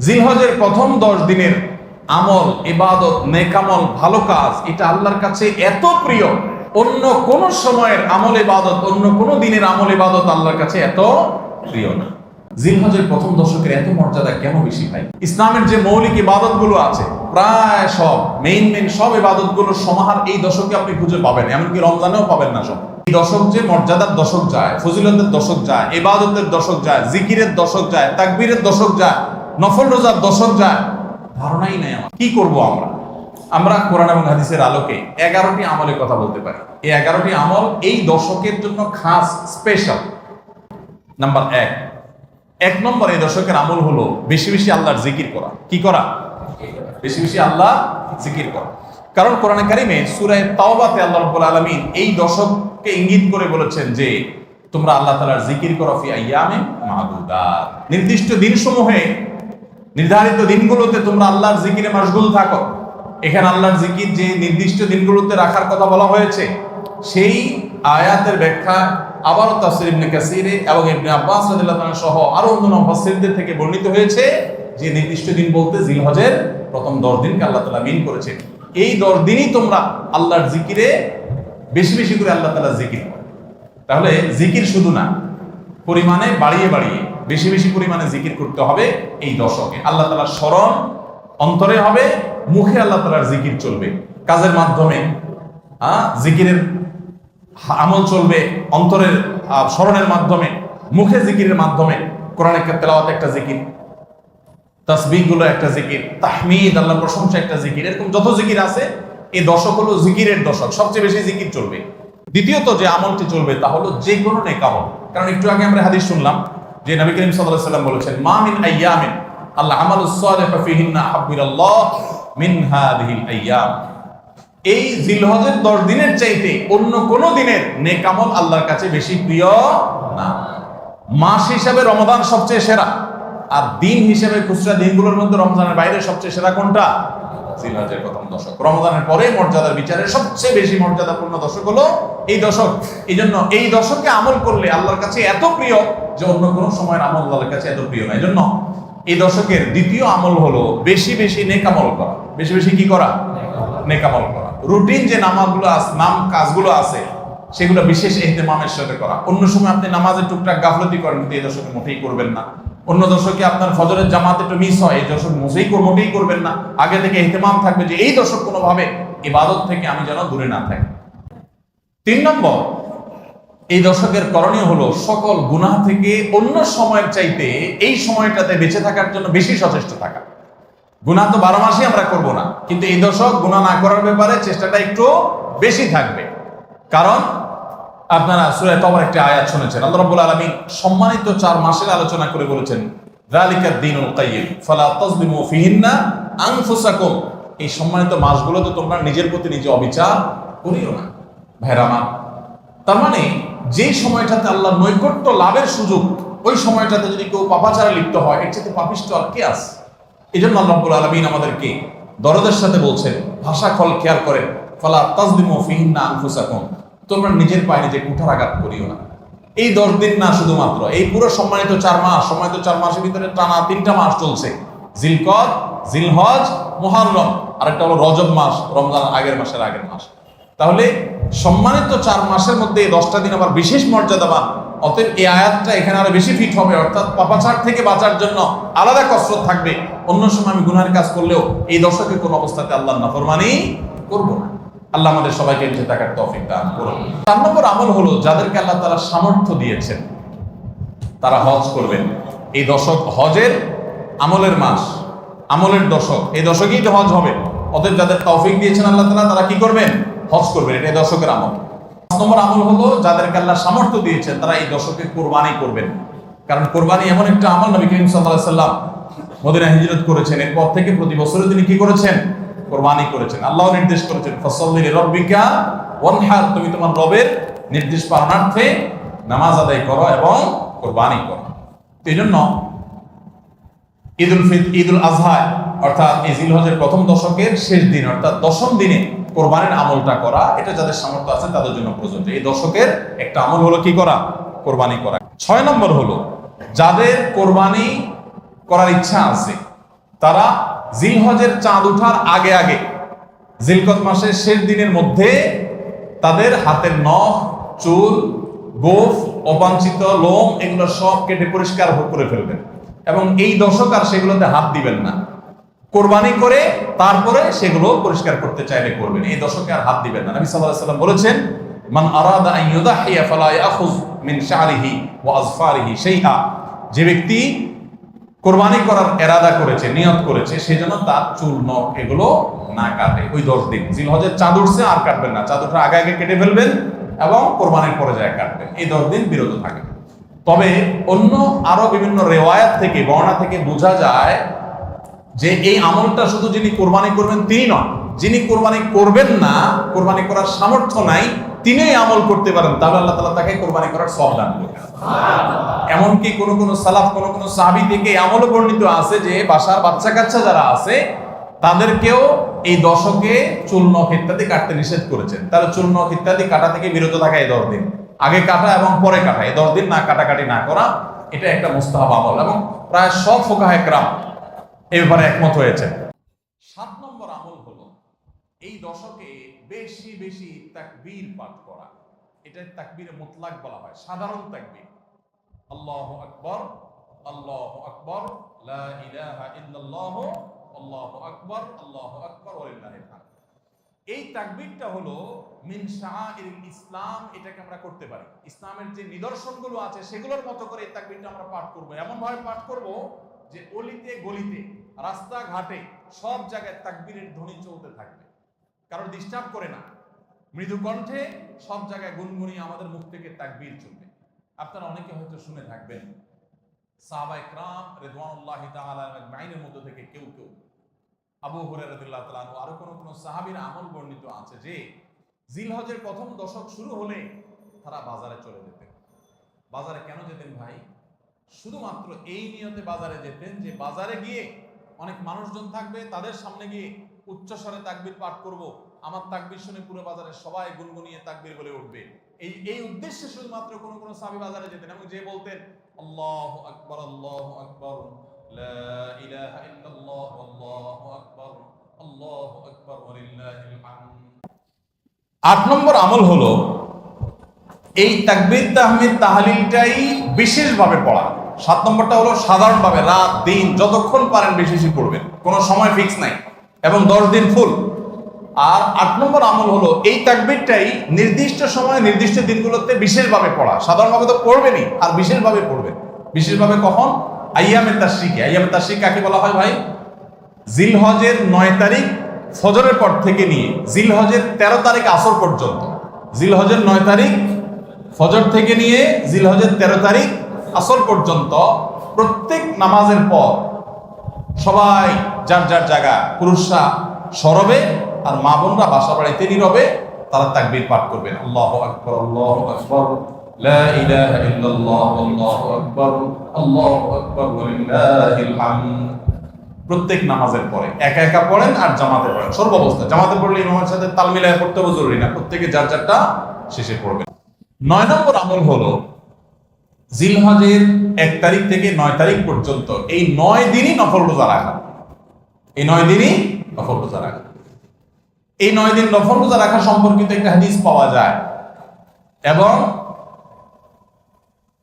জিলহজের প্রথম দশ দিনের আমল, ইবাদত নেকামল ভালো কাজ, এটা আল্লাহর কাছে এত প্রিয়। অন্য কোন সময়ের আমল, ইবাদত, অন্য কোন দিনের আমল, ইবাদত আল্লাহর কাছে এত প্রিয় না। জিলহজের প্রথম দশকের এত মর্যাদা কেন বেশি ভাই? ইসলামের যে মৌলিক ইবাদতগুলো আছে, প্রায় সব মেইন মেইন সব ইবাদতগুলোর সমাহার এই দশকে আপনি খুঁজে পাবেন, এমনকি রমজানেও পাবেন না সব। এই দশক যে মর্যাদার দশক যায়, ফজিলতের দশক যায়, ইবাদতের দশক যায়, জিকিরের দশক যায়, তাকবীরের দশক যায় নফল রোজার দশক যায়, ধারণাই নাই আমার। কি করব আমরা? আমরা কোরআন এবং হাদিসের আলোকে এগারোটি আমলের কথা বলতে পারি। এই এগারোটি আমল এই দশকের জন্য খাস স্পেশাল নাম্বার এক। এক নম্বর এই দশকের আমল হলো বেশি বেশি আল্লাহর জিকির করা। কি করা? বেশি বেশি আল্লাহ জিকির করা। কারণ কোরআনে কারিমে সুরায় তাওবাতে আল্লাহ রাব্বুল আলামিন এই দশককে ইঙ্গিত করে বলেছেন যে, তোমরা আল্লাহ তাআলার জিকির করো ফি আইয়ামে মাদুদাত। নির্দিষ্ট দিনসমূহে নির্ধারিত দিনগুলোতে তোমরা আল্লাহর জিকিরে মাশগুল থাকো। এখানে আল্লাহর জিকির যে নির্দিষ্ট দিনগুলোতে রাখার কথা বলা হয়েছে, সেই আয়াতের ব্যাখ্যা আবারও তাফসীর ইবনে কাসিরে এবং ইবনে আব্বাস রাদিয়াল্লাহু সহ আরও অন্যান্য মুফাসসিরদের থেকে বর্ণিত হয়েছে যে নির্দিষ্ট দিন বলতে জিলহজের প্রথম 10 দিনকে আল্লাহ তাআলা মিন করেছে। এই 10 দিনই তোমরা আল্লাহর জিকিরে বেশি বেশি করে আল্লাহ তাআলা জিকির করো। তাহলে জিকির শুধু না, পরিমাণে বাড়িয়ে বাড়িয়ে বেশি বেশি পরিমাণে জিকির করতে হবে এই দশকে। আল্লাহ তালার স্মরণ অন্তরে হবে, মুখে আল্লাহ তালার জিকির চলবে। কাজের মাধ্যমে জিকিরের আমল চলবে, অন্তরের স্মরণের মাধ্যমে, মুখে জিকিরের মাধ্যমে। কোরআনের তেলাওয়াত একটা জিকির তাসবিহগুলো একটা জিকির, তাহমিদ আল্লাহ প্রশংসা একটা জিকির, এরকম যত জিকির আছে, এই দশক হলো জিকিরের দশক, সবচেয়ে বেশি জিকির চলবে। দ্বিতীয়ত যে আমলটি চলবে তা হলো যে কোনো নেকামল কারণ একটু আগে আমরা হাদিস শুনলাম যে নবী করিম সাল্লাল্লাহু আলাইহি সাল্লাম বলেছেন, মা মিন আইয়ামিন আল্লাহ আমালুস সালিহ ফিহিন্না হাব্বিরাল্লাহ মিন হাদিহিল আইয়াম। এই জিলহজের দশ দিনের চাইতে অন্য কোন দিনের নেকামল আল্লাহর কাছে বেশি প্রিয় না। মাস হিসাবে রমজান সবচেয়ে সেরা। আর দিন হিসেবে খুচরা দিনগুলোর মধ্যে রমজানের বাইরে সবচেয়ে সেরা কোনটা? জিলহজের প্রথম দশক। রমজানের পরে মর্যাদার বিচারে সবচেয়ে বেশি মর্যাদাপূর্ণ দশক হলো এই দশক। এই জন্য এই দশকে আমল করলে আল্লাহর কাছে এত প্রিয় যে অন্য কোনো সময়ের আমল আল্লাহর কাছে এত প্রিয় জন্য এই দশকের দ্বিতীয় আমল হলো বেশি বেশি নেকামল করা। বেশি বেশি কি করা? নেকামল করা। রুটিন যে নামাজগুলো আছে নাম কাজগুলো আছে, সেগুলো বিশেষ এহতেমামের সাথে করা। অন্য সময় আপনি নামাজের টুকটাক গাফলতি করেন কিন্তু এই দশকে মোটেই করবেন না। অন্য দশকে আপনার ফজরের জামাত একটু মিস হয়, এই দশক মুসেই কর- মোটেই করবেন না। আগে থেকে এহতেমাম থাকবে যে এই দশক কোনোভাবে ইবাদত থেকে আমি যেন দূরে না থাকি। তিন নম্বর, এই দশকের করণীয় হলো সকল গুনাহ থেকে অন্য সময়ের চাইতে এই সময়টাতে বেঁচে থাকার জন্য বেশি সচেষ্ট থাকা। গুনাহ তো বারো মাসই আমরা করব না, কিন্তু এই দশক গুনাহ না করার ব্যাপারে চেষ্টাটা একটু বেশি থাকবে। কারণ আপনারা সূরা তবর একটা আয়াত শুনেছেন। আল্লাহ রাব্বুল আলামিন সম্মানিত চার মাসের আলোচনা করে বলেছেন ফিহিন্না আনফুসাকুম। এই সম্মানিত তোমরা নিজের প্রতি নিজে অবিচার করিও না। ভাইরা আমার, তার মানে যে সময়টাতে আল্লাহ নৈকট্য লাভের সুযোগ, ওই সময়টাতে যদি কেউ পাপাচারে লিপ্ত হয়, এর চেয়ে পাপিষ্ট আর কে আছে? এই জন্য আল্লাহ আলামিন আমাদেরকে দরদের সাথে বলছেন, ভাষা খল খেয়াল করেন, ফালা তাজলিমু ফিহিন্না আনফুসাকুম। তোমরা নিজের পায়ে নিজে কুঠার আঘাত করিও না। এই দশ দিন না শুধুমাত্র, এই পুরো সম্মানিত চার মাস, সম্মানিত চার মাসের ভিতরে টানা তিনটা মাস চলছে। জিলকদ, জিলহজ, মুহাররম, আরেকটা হলো রজব মাস, রমজান আগের মাসের আগের মাস। তাহলে সম্মানিত চার মাসের মধ্যে এই দশটা দিন আবার বিশেষ মর্যাদাবান অতএব এই আয়াতটা এখানে আরও বেশি ফিট হবে, অর্থাৎ পাপাচার থেকে বাঁচার জন্য আলাদা কসরত থাকবে। অন্য সময় আমি গুনার কাজ করলেও এই দশকে কোন অবস্থাতে আল্লাহ নাফরমানি করব না। আল্লাহ আমাদের সবাইকে বেঁচে থাকার তৌফিক দান করুন। চার নম্বর আমল হলো যাদেরকে আল্লাহ তারা সামর্থ্য দিয়েছেন, তারা হজ করবেন। এই দশক হজের আমলের মাস, আমলের দশক। এই দশকেই তো হজ হবে। অতএব যাদের তৌফিক দিয়েছেন আল্লাহ তালা তারা কি করবেন? হজ করবেন। এটা দশকের আমল। পাঁচ নম্বর আমল হলো যাদেরকে আল্লাহ সামর্থ্য দিয়েছেন, তারা এই দশকে কোরবানি করবেন। কারণ কোরবানি এমন একটা আমল নবী করিম সাল্লাহ সাল্লাম মদিনা হিজরত করেছেন। এরপর থেকে প্রতি বছরে তিনি কি করেছেন? কোরবানি করেছেন। আল্লাহ নির্দেশ করেছেন তুমি তোমার রবের নির্দেশ পালনার্থে নামাজ আদায় করো এবং কোরবানি করো। এই জন্য ঈদুল ফিত, ঈদুল আজহায় অর্থাৎ প্রথম দশকের শেষ দিন, অর্থাৎ দশম দিনে কোরবানির আমলটা করা, এটা যাদের সামর্থ্য আছে তাদের জন্য প্রযোজ্য। এই দশকের একটা আমল হলো কি করা? কোরবানি করা। ছয় নম্বর হলো, যাদের কোরবানি করার ইচ্ছা আছে, তারা জিলহজের চাঁদ উঠার আগে আগে। জিলকত মাসের শেষ দিনের মধ্যে তাদের হাতের নখ, চুল, গোফ, অবাঞ্ছিত লোম এগুলো সব কেটে পরিষ্কার করে ফেলবেন। এবং এই দশক আর সেগুলোতে হাত দিবেন না। কোরবানি করে তারপরে সেগুলো পরিষ্কার করতে চাইলে করবেন। এই দশকে আর হাত দিবেন না। নবী আলাইহি সাল্লাম বলেছেন, মান আরাদা আন ইউদাহিয়া ফালা ইয়াখুয মিন শা'রিহি ওয়া আযফারিহি শাইআ। যে ব্যক্তি কোরবানি করার এরাদা করেছে, নিয়ত করেছে, সেজন্য তার চুল, নখ এগুলো না কাটে। ওই দশ দিন। জিলহজের চাঁদ উঠছে, আর কাটবেন না। চাদরটা আগে আগে কেটে ফেলবেন এবং কোরবানির পরে যায় কাটবেন। এই দশ দিন বিরত থাকে। তবে অন্য আরও বিভিন্ন রেওয়ায়াত থেকে বর্ণা থেকে বোঝা যায় যে এই আমলটা শুধু যিনি কোরবানি করবেন, তিনি নন। যিনি কোরবানি করবেন না কোরবানি করার সামর্থ্য নাই তিনি আমল করতে পারেন তাহলে আল্লাহ তালা তাকে কোরবানি করার সব দান করবেন এমনকি কোন কোন সালাফ কোনো কোন সাহাবি থেকে এই আমলও বর্ণিত আছে যে বাসার বাচ্চা কাচ্চা যারা আছে তাদেরকেও এই দশকে চুল নখ ইত্যাদি কাটতে নিষেধ করেছেন। তাহলে চুল নখ ইত্যাদি কাটা থেকে বিরত থাকা এই দশ দিন। আগে কাটা এবং পরে কাটা এই দশ দিন না কাটাকাটি না করা এটা একটা মুস্তাহাব আমল। এবং প্রায় সব ফোকাহে ক্রাম এ ব্যাপারে একমত হয়েছে সাত নম্বর আমল হলো এই দশকে বেশি বেশি তাকবীর পাঠ করা। এটা তাকবীরে মুতলাক বলা হয়, সাধারণ তাকবীর। আল্লাহু আকবার আল্লাহু আকবার, লা ইলাহা ইল্লাল্লাহ, আল্লাহু আকবার আল্লাহু আকবার ওয়ালিল্লাহিল হামদ। এই তাকবীরটা হলো মিন শাআইরিল ইসলাম, এটাকে আমরা করতে পারি। ইসলামের যে নিদর্শনগুলো আছে, সেগুলোর মতো করে এই তাকবীরটা আমরা পাঠ করব। এমন ভাবে পাঠ করব যে অলিতে, গলিতে, রাস্তাঘাটে, সব জায়গায় তাকবীরের ধ্বনি চলতে থাকবে। কারণ ডিস্টার্ব করে না। মৃদু কণ্ঠে সব জায়গায় গুনগুনিয়ে আমাদের মুখ থেকে তাকবীর চলবে। আপনারা অনেকে হয়তো শুনে থাকবেন সাহাবা ইকরাম রিদওয়ানুল্লাহ তাআলা আজমাইনের মধ্য থেকে কেউ কেউ, আবু হুরায়রা রাদিয়াল্লাহু তাআলা আরও কোন কোন সাহাবীর আমল বর্ণিত আছে যে, জিলহজের প্রথম দশক শুরু হলে তারা বাজারে চলে যেতেন। বাজারে কেন যেতেন ভাই? শুধুমাত্র এই নিয়তে বাজারে যেতেন যে বাজারে গিয়ে অনেক মানুষজন থাকবে, তাদের সামনে গিয়ে উচ্চস্বরে তাকবির পাঠ করব, আমার তাকবির শুনে পুরো বাজারে সবাই গুনগুনিয়ে তাকবির বলে উঠবে। এই এই উদ্দেশ্যে শুধুমাত্র কোন কোন সাহাবী বাজারে যেতেন এবং যে বলতেন, আল্লাহু আকবার আল্লাহু আকবার আট নম্বর আমল হলো, এই তাকবীর, তাহমিদ, তাহলিলটাই বিশেষভাবে পড়া। সাত নম্বরটা হলো, সাধারণভাবে রাত, দিন, যতক্ষণ পারেন বেশি বেশি পড়বেন। কোনো সময় ফিক্স নাই। এবং দশ দিন ফুল। আর আট নম্বর আমল হলো, এই তাকবিরটাই নির্দিষ্ট সময়ে নির্দিষ্ট দিনগুলোতে বিশেষভাবে পড়া। সাধারণভাবে তো পড়বেনই, আর বিশেষভাবে পড়বেন। বিশেষভাবে কখন? আইয়ামে তাশরিকে। আইয়ামে তাশরিক কাকে বলা হয় ভাই? জিলহজের নয় তারিখ ফজরের পর থেকে নিয়ে, জিলহজের তেরো তারিখ আসর পর্যন্ত। জিলহজের নয় তারিখ ফজর থেকে নিয়ে, জিলহজের তেরো তারিখ আসর পর্যন্ত প্রত্যেক নামাজের পর সবাই যার যার জায়গা, পুরুষরা সরবে আর মা বোনরা বাসা বাড়িতে নীরবে, তারা তাকবীর পাঠ করবেন। আল্লাহ আকবর আল্লাহ আকবর। প্রত্যেক নামাজের পরে একা একা পড়েন আর জামাতে পড়েন। সর্বাবস্থা, জামাতে পড়লে ইমামের সাথে তাল মিলায় পড়তে জরুরি না। প্রত্যেকে যার যারটা শেষে পড়বেন নয় নম্বর আমল হলো জিলহজের এক তারিখ থেকে নয় তারিখ পর্যন্ত এই নয় দিনই নফল রোজা রাখা। এই নয় দিনই নফল রোজা রাখা। এই নয় দিন নফল রোজা রাখা সম্পর্কিত একটা হাদিস পাওয়া যায়। এবং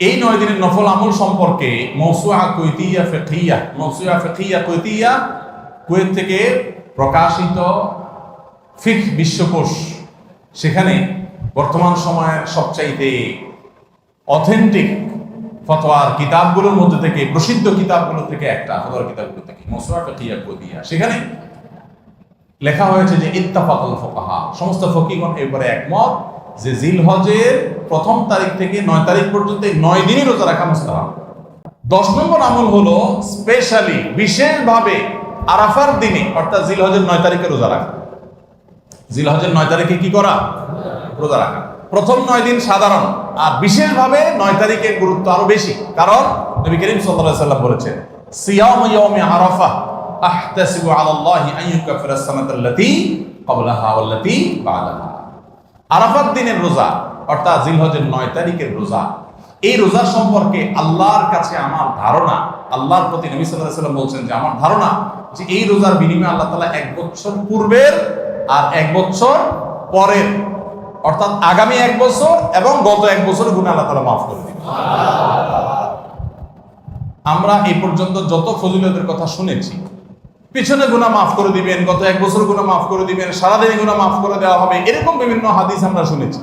এই নয় দিনের নফল আমল সম্পর্কে মৌসুয়া কৈতিয়া ফেকিয়া মৌসুয়া ফেকিয়া কৈতিয়া কুয়েত থেকে প্রকাশিত ফিক বিশ্বকোষ সেখানে বর্তমান সময়ের সবচাইতে অথেন্টিক ফতোয়ার কিতাবগুলোর মধ্যে থেকে, প্রসিদ্ধ কিতাবগুলো থেকে একটা, ফতোয়ার কিতাবগুলো থেকে। মৌসুয়া ফেকিয়া কৈতিয়া সেখানে লেখা হয়েছে যে, ইত্তাফাকুল ফোকাহা। সমস্ত ফকিগণ এবারে একমত যে, জিলহজের প্রথম তারিখ থেকে নয় তারিখ পর্যন্ত নয় দিনই রোজা রাখা মুস্তাহাব। দশ নম্বর আমল হলো স্পেশালি বিশেষভাবে আরাফার দিনে, অর্থাৎ জিলহজের নয় তারিখে রোজা রাখা। জিলহজের নয় তারিখে কি করা? রোজা রাখা। প্রথম নয় দিন সাধারণ। আর বিশেষভাবে নয় তারিখের গুরুত্ব আরও বেশি। কারণ নবী করিম সাল্লাল্লাহু আলাইহি সাল্লাম বলেছেন, সিয়াম ইয়াউমি আরাফা আহতাসিবু আলাল্লাহি আন ইউকাফিরা সানাতাল্লাতী ক্বাবলাহা ওয়াল্লাতী বা'দাহা। আরাফাত দিনের রোজা, অর্থাৎ জিলহজের নয় তারিখের রোজা, এই রোজা সম্পর্কে আল্লাহর কাছে আমার ধারণা, আল্লাহর প্রতি নবী সাল্লাহ সাল্লাম বলছেন যে আমার ধারণা যে এই রোজার বিনিময়ে আল্লাহ তালা এক বছর পূর্বের আর এক বছর পরের অর্থাৎ আগামী এক বছর এবং গত এক বছর গুণে আল্লাহ তালা মাফ করে দিবেন। আমরা এই পর্যন্ত যত ফজিলতের কথা শুনেছি, পিছনে গুণা মাফ করে দিবেন, গত এক বছর গুণা মাফ করে দিবেন সারাদিন গুণা মাফ করে দেওয়া হবে, এরকম বিভিন্ন হাদিস আমরা শুনেছি।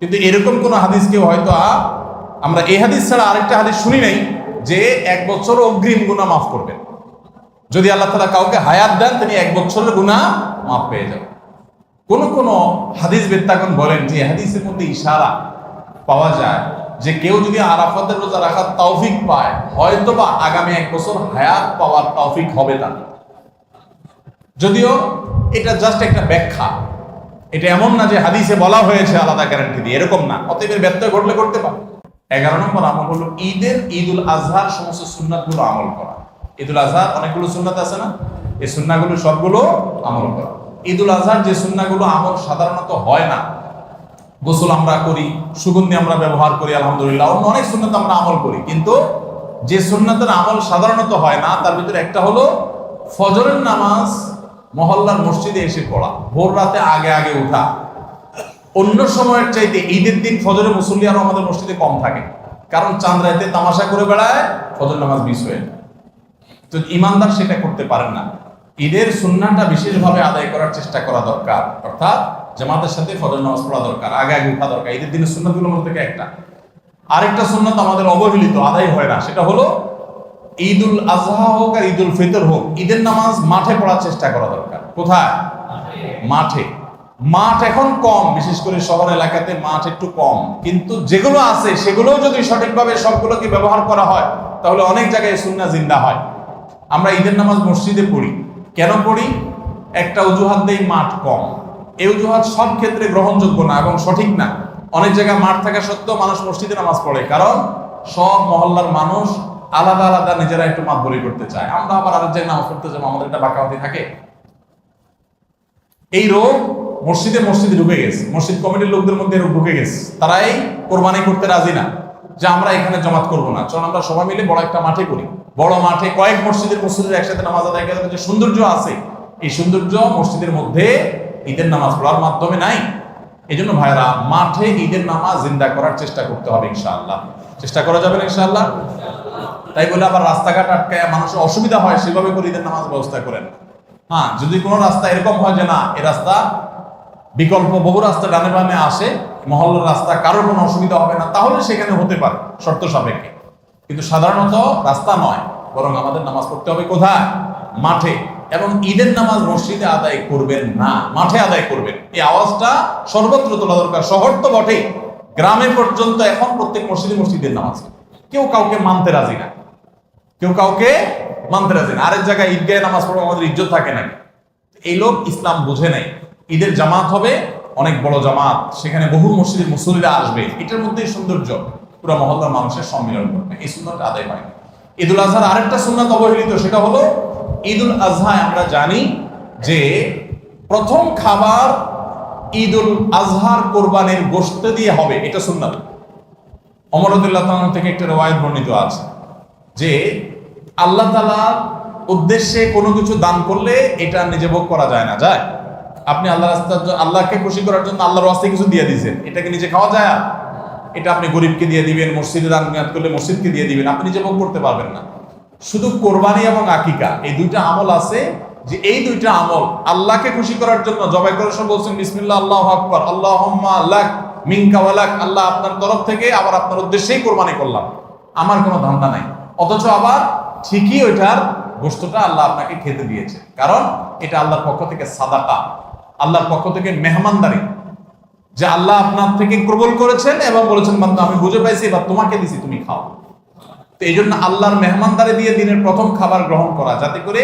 কিন্তু এরকম কোন হাদিস কেউ হয়তো আমরা এই হাদিস ছাড়া আরেকটা হাদিস শুনি নাই যে এক বছর অগ্রিম গুণা মাফ করবেন। যদি আল্লাহ তালা কাউকে হায়াত দেন, তিনি এক বছরের গুণা মাফ পেয়ে যাবেন। কোন কোন হাদিস বেত্তাগণ বলেন যে হাদিসের মধ্যে ইশারা পাওয়া যায় যে কেউ যদি আরাফাতের রোজা রাখার তৌফিক পায় হয়তো বা আগামী এক বছর হায়াত পাওয়ার তৌফিক হবে তার যদিও এটা জাস্ট একটা ব্যাখ্যা। এটা এমন না যে হাদিসে বলা হয়েছে আলাদা গ্যারান্টি দিয়ে, এরকম না। অতএব এর ব্যত্যয় ঘটলে করতে পারে। এগারো নম্বর আমল হলো ঈদের ঈদুল আজহার সমস্ত সুন্নাতগুলো আমল করা। ঈদুল আজহার অনেকগুলো সুন্নাত আছে না? এই সুন্নাগুলো সবগুলো আমল করা। ঈদুল আজহার যে সুন্নাগুলো আমল সাধারণত হয় না। গোসল আমরা করি, সুগন্ধি আমরা ব্যবহার করি, আলহামদুলিল্লাহ। অন্য অনেক সুন্নাত আমরা আমল করি, কিন্তু যে সুন্নাতের আমল সাধারণত হয় না, তার ভিতরে একটা হলো ফজরের নামাজ মহল্লার মসজিদে এসে পড়া, ভোর রাতে আগে আগে উঠা অন্য সময়ের চাইতে ঈদের দিন ফজরের মুসল্লি আরও আমাদের মসজিদে কম থাকে, কারণ চাঁদ রাতে তামাশা করে বেড়ায় ফজর নামাজ মিস হয়ে। তো ইমানদার সেটা করতে পারেন না। ঈদের সুন্নাটা বিশেষভাবে আদায় করার চেষ্টা করা দরকার। অর্থাৎ জামাতের সাথে ফজর নামাজ পড়া দরকার, আগে আগে উঠা দরকার। ঈদের দিনের সুন্নাতগুলোর মধ্যে থেকে একটা। আরেকটা সুন্নাত আমাদের অবহেলিত, আদায় হয় না। সেটা হলো ঈদুল আজহা হোক আর ঈদুল ফিতর হোক, ঈদের নামাজ মাঠে পড়ার চেষ্টা করা দরকার। কোথায়? মাঠে। মাঠ এখন কম, বিশেষ করে শহর এলাকাতে মাঠ একটু কম। কিন্তু যেগুলো আছে, সেগুলোও যদি সঠিকভাবে সবগুলোকে ব্যবহার করা হয়, তাহলে অনেক জায়গায় সুন্না জিন্দা হয়। আমরা ঈদের নামাজ মসজিদে পড়ি। কেন পড়ি? একটা অজুহাত দেই মাঠ কম। এই অজুহাত সব ক্ষেত্রে গ্রহণযোগ্য না এবং সঠিক না। অনেক জায়গায় মাঠ থাকা সত্ত্বেও মানুষ মসজিদে নামাজ পড়ে। কারণ সব মহল্লার মানুষ আলাদা আলাদা নিজেরা একটু মাত বলি করতে চায়। আমরা আবার আরেক জায়গায় নামাজ পড়তে যাব, আমাদের একটা বাঁকাওয়াতি থাকে। এই রোগ মসজিদে মসজিদে ঢুকে গেছে। মসজিদ কমিটির লোকদের মধ্যে রোগ ঢুকে গেছে। তারাই কোরবানি করতে রাজি না যে আমরা এখানে জমাত করব না। চল আমরা সবাই মিলে বড় একটা মাঠে করি বড় মাঠে কয়েক মসজিদের মসজিদের একসাথে নামাজ আদায় করার যে সৌন্দর্য আছে, এই সৌন্দর্য মসজিদের মধ্যে ঈদের নামাজ পড়ার মাধ্যমে নাই। এই জন্য ভাইরা মাঠে ঈদের নামাজ জিন্দা করার চেষ্টা করতে হবে ইনশাআল্লাহ। চেষ্টা করা যাবে ইনশাআল্লাহ? তাই বলে আবার রাস্তাঘাট আটকায় মানুষের অসুবিধা হয়, সেভাবে করে ঈদের নামাজ ব্যবস্থা করেন। হ্যাঁ যদি কোনো রাস্তা এরকম হয় যে না এই রাস্তা বিকল্প বহু রাস্তা ডানে বামে আসে, মহল্লার রাস্তা কারোর কোনো অসুবিধা হবে না, তাহলে সেখানে হতে পারে, শর্ত সাপেক্ষে। কিন্তু সাধারণত রাস্তা নয়, বরং আমাদের নামাজ পড়তে হবে কোথায়? মাঠে। এবং ঈদের নামাজ মসজিদে আদায় করবেন না। মাঠে আদায় করবেন। এই আওয়াজটা সর্বত্র তোলা দরকার। শহর তো বটেই। গ্রামে পর্যন্ত এখন প্রত্যেক মসজিদে মসজিদের নামাজ। কেউ কাউকে মানতে রাজি না। কেউ কাউকে মানতে রাজি না। আরেক জায়গায় ঈদগাহে নামাজ পড়ে আমাদের ইজ্জত থাকে নাকি এই লোক ইসলাম বুঝে নাই। ঈদের জামাত হবে অনেক বড় জামাত। সেখানে বহু মসজিদের মুসল্লিরা আসবে। এটার মধ্যেই সৌন্দর্য। পুরো মহল্লার মানুষের সম্মিলন করবে এই সুন্দরটা আদায় হয়। ঈদুল আজহার আরেকটা সুন্নাত অবহেলিত, সেটা হলো ঈদুল আজহায়। আমরা জানি যে প্রথম খাবার ঈদুল আজহার কোরবানির গোশত দিয়ে হবে, এটা সুন্নাত। অমরদুল্লাহ থেকে একটা রেওয়ায়ত বর্ণিত আছে যে আল্লাহ তালার উদ্দেশ্যে কোনো কিছু দান করলে এটা নিজে ভোগ করা যায় না। যায়। আপনি আল্লাহ আল্লাহকে খুশি করার জন্য আল্লাহর রাস্তায় কিছু দিয়ে দিয়েছেন, এটাকে নিজে খাওয়া যায়? এটা আপনি গরিবকে দিয়ে দিবেন, মসজিদে দান করলে মসজিদকে দিয়ে দিবেন, আপনি যেমন করতে পারবেন না। শুধু কোরবানি এবং আকিকা, এই দুইটা আমল আছে যে এই দুইটা আমল আল্লাহকে খুশি করার জন্য জবাই করার সময় বলছেন, বিসমিল্লাহ, আল্লাহ আকবর আল্লাহ লাক, মিনকা ওয়ালাক আল্লাহ আপনার তরফ থেকে আবার আপনার উদ্দেশ্যেই কোরবানি করলাম। আমার কোনো ধান্দা নাই। অথচ আবার ঠিকই ওইটার গোস্তটা আল্লাহ আপনাকে খেতে দিয়েছে। কারণ এটা আল্লাহর পক্ষ থেকে সাদাকা। আল্লাহর পক্ষ থেকে মেহমানদারি। যে আল্লাহ আপনার থেকে কবুল করেছেন এবং বলেছেন, বান্দা, আমি বুঝে পাইছি এবার তোমাকে দিছি, তুমি খাও। তো এই জন্য আল্লাহর মেহমানদারি দিয়ে দিনের প্রথম খাবার গ্রহণ করা, যাতে করে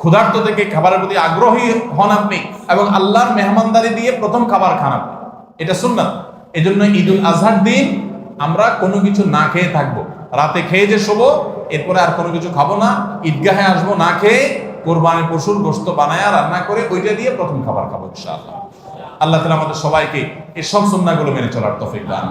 ক্ষুধার্ত থেকে খাবারের প্রতি আগ্রহী হন আপনি এবং আল্লাহর মেহমানদারি দিয়ে প্রথম খাবার খান আপনি। এটা শুনলাম এই জন্য ঈদুল আজহার দিন আমরা কোনো কিছু না খেয়ে থাকব। রাতে খেয়ে যে শোবো, এরপরে আর কোনো কিছু খাব না। ঈদগাহে আসব না খেয়ে কোরবানি পশুর গোস্ত বানায়া রান্না করে ওইটা দিয়ে প্রথম খাবার খাব ইনশাআল্লাহ। আল্লাহ তালা আমাদের সবাইকে এই সব সন্ধ্যাগুলো মেনে চলার তফিক দান।